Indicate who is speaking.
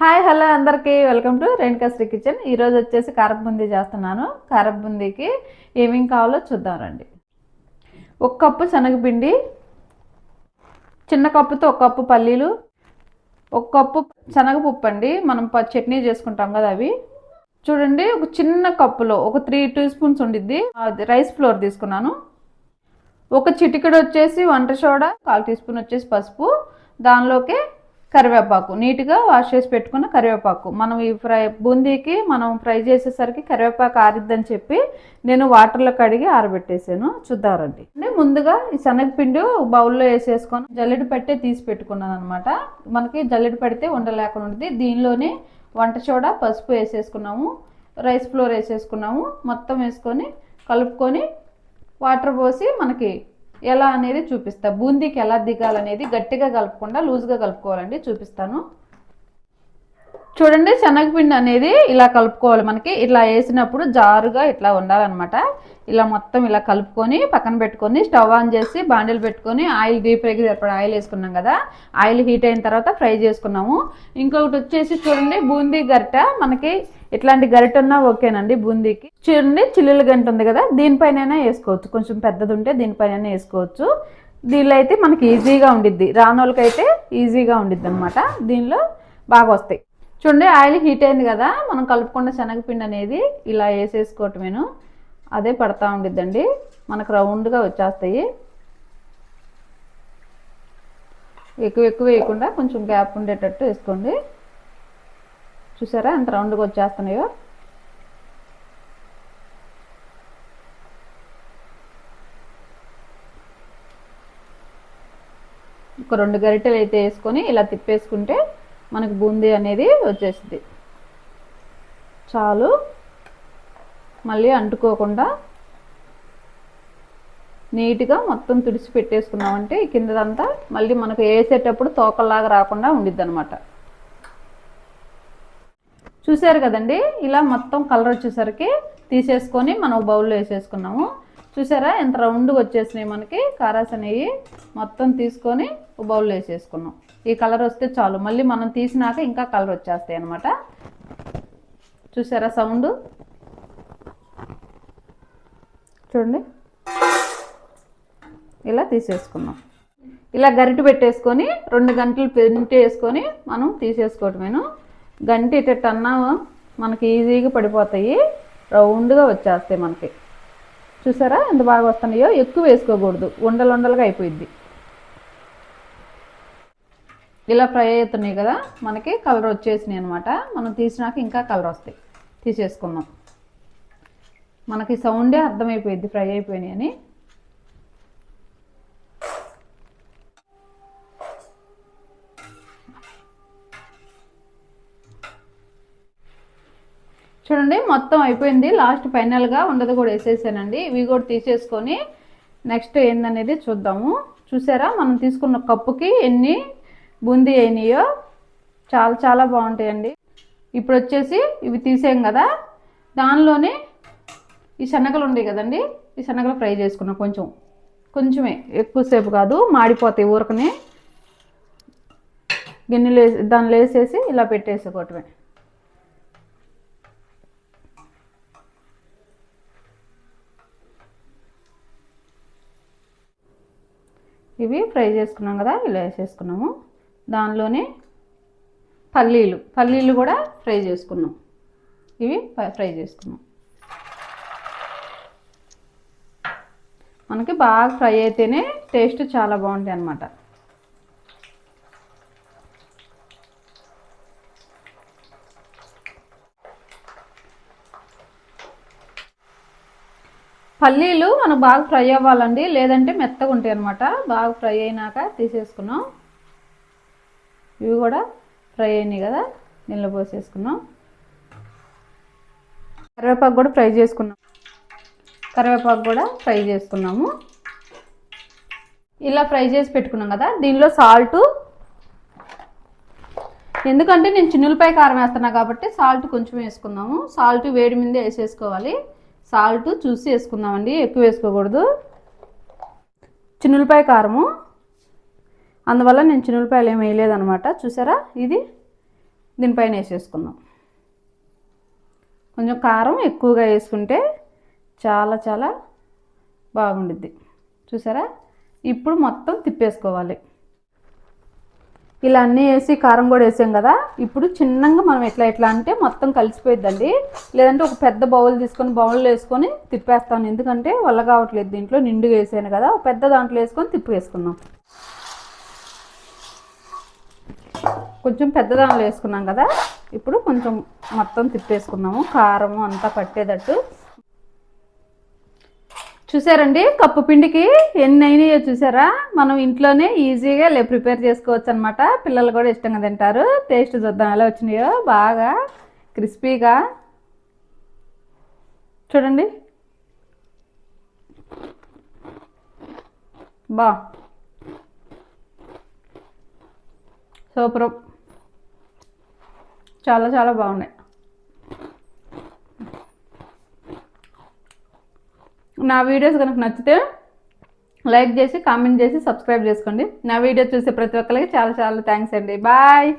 Speaker 1: Hi hello అందరికీ. Welcome to Renuka Sri kitchen. ఈరోజు వచ్చేసి కారపు చేస్తున్నాను. కారపు బుందీకి ఏమేం కావాలో చూద్దాం రండి. ఒక కప్పు శనగపిండి చిన్న కప్పుతో ఒక కప్పు పల్లీలు ఒక కప్పు శనగపప్పు అండి. మనం ప- చట్నీ చేసుకుంటాం కదా అవి. చూడండి ఒక చిన్న కప్పులో ఒక త్రీ టీ స్పూన్స్ ఉండిద్ది. రైస్ ఫ్లోర్ తీసుకున్నాను. ఒక చిటికెడు వచ్చేసి వంట సోడా కాల్ టీ స్పూన్ వచ్చేసి పసుపు. దానిలోకి కరివేపాకు. నీట్గా వాష్ చేసి పెట్టుకున్న కరివేపాకు. మనం ఈ ఫ్రై బూందీకి మనం ఫ్రై చేసేసరికి కరివేపాకు ఆరిద్దని చెప్పి నేను వాటర్లో కడిగి ఆరబెట్టేసాను. చూద్దారండి అంటే ముందుగా ఈ శనగపిండి బౌల్లో వేసేసుకొని జల్లెడ పెట్టే తీసి పెట్టుకున్నాను అనమాట మనకి జల్లెడ పెడితే ఉండలేకుండా ఉంటుంది దీనిలోనే వంట సోడా పసుపు వేసేసుకున్నాము. Rice flour వేసేసుకున్నాము. మొత్తం వేసుకొని కలుపుకొని వాటర్ పోసి మనకి ఎలా అనేది చూపిస్తా. బూందీకి ఎలా దిగాలనేది గట్టిగా కలుపుకుండా లూజ్గా కలుపుకోవాలండి చూపిస్తాను. చూడండి శనగపిండి అనేది ఇలా కలుపుకోవాలి మనకి. ఇట్లా వేసినప్పుడు జారుగా ఇట్లా ఉండాలన్నమాట. ఇలా మొత్తం ఇలా కలుపుకొని పక్కన పెట్టుకొని స్టవ్ ఆన్ చేసి బాండీలు పెట్టుకొని ఆయిల్ డీప్ సరిపడా ఆయిల్ వేసుకున్నాం కదా ఆయిల్ హీట్ అయిన తర్వాత ఫ్రై చేసుకున్నాము. ఇంకొకటి వచ్చేసి చూడండి బూందీ గరిట. మనకి ఇట్లాంటి గరిట ఉన్నా ఓకేనండి బూందీకి. చూడండి చిల్లుల గంట ఉంది కదా దీనిపైన వేసుకోవచ్చు. కొంచెం పెద్దది ఉంటే దీనిపైన వేసుకోవచ్చు. దీనిలో అయితే మనకి ఈజీగా ఉండిద్ది. రానోళ్ళకైతే ఈజీగా ఉండిద్ది అనమాట దీనిలో బాగా వస్తాయి. చూడండి ఆయిల్ హీట్ అయింది కదా మనం కలుపుకున్న శనగపిండి అనేది ఇలా వేసేసుకోవటమేను. అదే పడతా ఉండిద్దండి. మనకు రౌండ్గా వచ్చేస్తాయి. ఎక్కువ ఎక్కువ వేయకుండా కొంచెం గ్యాప్ ఉండేటట్టు వేసుకోండి. చూసారా ఎంత రౌండ్గా వచ్చేస్తున్నాయో? ఒక రెండు గరిటెలు అయితే వేసుకొని ఇలా తిప్పేసుకుంటే మనకు బూందీ అనేది వచ్చేసింది చాలు. మళ్ళీ అంటుకోకుండా నీట్గా మొత్తం తుడిచి పెట్టేసుకున్నామంటే ఈ కిందదంతా మళ్ళీ మనకు వేసేటప్పుడు తోకల్లాగా రాకుండా ఉండిద్ది అనమాట చూసారు కదండి? ఇలా మొత్తం కలర్ వచ్చేసరికి తీసేసుకొని మనం బౌల్లో వేసేసుకున్నాము చూసారా? ఎంత రౌండ్గా వచ్చేసినాయి మనకి. కారాస్ అనేవి మొత్తం తీసుకొని బౌల్ వేసేసుకున్నాం. ఈ కలర్ వస్తే చాలు. మళ్ళీ మనం తీసినాక ఇంకా కలర్ వచ్చేస్తాయి అనమాట చూసారా సౌండ్? చూడండి. ఇలా తీసేసుకున్నాం. ఇలా గరిటె పెట్టేసుకొని రెండు గంటలు పెంటి వేసుకొని మనం తీసేసుకోవటమేను. గంట అన్నా మనకి ఈజీగా పడిపోతాయి. రౌండ్గా వచ్చేస్తాయి మనకి. చూసారా? ఎంత బాగా వస్తున్నాయో? ఎక్కువ వేసుకోకూడదు. ఉండలు ఉండలుగా అయిపోయింది ఇలా ఫ్రై అవుతున్నాయి కదా మనకి కలర్ వచ్చేసినాయి అనమాట మనం తీసినాక ఇంకా కలర్ వస్తాయి. తీసేసుకుందాం. మనకి సౌండే అర్థమైపోయింది ఫ్రై అయిపోయినాయి అని. చూడండి మొత్తం అయిపోయింది. లాస్ట్ ఫైనల్గా ఉండదు కూడా వేసేసానండి. ఇవి కూడా తీసేసుకొని నెక్స్ట్ ఏందనేది చూద్దాము. చూసారా? మనం తీసుకున్న కప్పుకి ఎన్ని బూందీ అయినాయో? చాలా చాలా బాగుంటాయండి. ఇప్పుడు వచ్చేసి ఇవి తీసేయం కదా? దానిలోనే ఈ శనగలు ఉన్నాయి కదండి? ఈ శనగలు ఫ్రై చేసుకున్నాం కొంచెం. కొంచెమే ఎక్కువసేపు కాదు మాడిపోతాయి ఊరకనే. గిన్నెలు వేసి దానిలో వేసేసి ఇలా పెట్టేసుకోవటమే. ఇవి ఫ్రై చేసుకున్నాం కదా ఇలా వేసేసుకున్నాము. దానిలోనే పల్లీలు పల్లీలు కూడా ఫ్రై చేసుకున్నాం. ఇవి ఫ్రై చేసుకున్నాం. మనకి బాగా ఫ్రై అయితేనే టేస్ట్ చాలా బాగుంటాయి అన్నమాట. పల్లీలు మనకు బాగా ఫ్రై అవ్వాలండి. లేదంటే మెత్తగా ఉంటాయి అనమాట బాగా ఫ్రై అయినాక తీసేసుకున్నాం. ఇవి కూడా ఫ్రై అయినాయి కదా. నీళ్ళు పోసేసుకున్నాం. కరివేపాకు కూడా ఫ్రై చేసుకున్నాం. కరివేపాకు కూడా ఫ్రై చేసుకున్నాము. ఇలా ఫ్రై చేసి పెట్టుకున్నాం కదా. దీనిలో సాల్టు. ఎందుకంటే నేను చిన్నులపై కారం వేస్తున్నా కాబట్టి సాల్ట్ కొంచెం వేసుకుందాము. సాల్ట్ వేడి మీద వేసేసుకోవాలి. సాల్ట్ చూసి వేసుకుందామండి. ఎక్కువ వేసుకోకూడదు. చిన్నులపాయ కారము. అందువల్ల నేను చిన్నులపాయలు ఏమి వేయలేదనమాట చూసారా? ఇది దీనిపైన వేసేసుకుందాం. కొంచెం కారం ఎక్కువగా వేసుకుంటే చాలా చాలా బాగుండిద్ది. చూసారా? ఇప్పుడు మొత్తం తిప్పేసుకోవాలి. ఇలా అన్నీ వేసి కారం కూడా వేసాం కదా. ఇప్పుడు చిన్నగా మనం ఎట్లా ఎట్లా అంటే మొత్తం కలిసిపోయిద్దండి. లేదంటే ఒక పెద్ద బౌల్ తీసుకొని బౌల్లో వేసుకొని తిప్పేస్తాను. ఎందుకంటే వల్ల కావట్లేదు దీంట్లో. నిండుగా వేసాను కదా. ఒక పెద్ద దాంట్లో వేసుకొని తిప్పి వేసుకున్నాం కొంచెం పెద్ద దాంట్లో వేసుకున్నాం కదా. ఇప్పుడు కొంచెం మొత్తం తిప్పేసుకున్నాము కారం అంతా పట్టేటట్టు. చూసారండి? కప్పు పిండికి ఎన్ని అయినాయో చూసారా? మనం ఇంట్లోనే ఈజీగా లే ప్రిపేర్ చేసుకోవచ్చు అనమాట పిల్లలు కూడా ఇష్టంగా తింటారు. టేస్ట్ చూద్దాం ఎలా వచ్చినాయో. బాగా క్రిస్పీగా. చూడండి. బా. సూపర్. చాలా చాలా బాగున్నాయి. నా వీడియోస్ కనుక నచ్చితే లైక్ చేసి కామెంట్ చేసి సబ్స్క్రైబ్ చేసుకోండి. నా వీడియో చూసే ప్రతి ఒక్కరికి చాలా చాలా థ్యాంక్స్ అండి. బాయ్!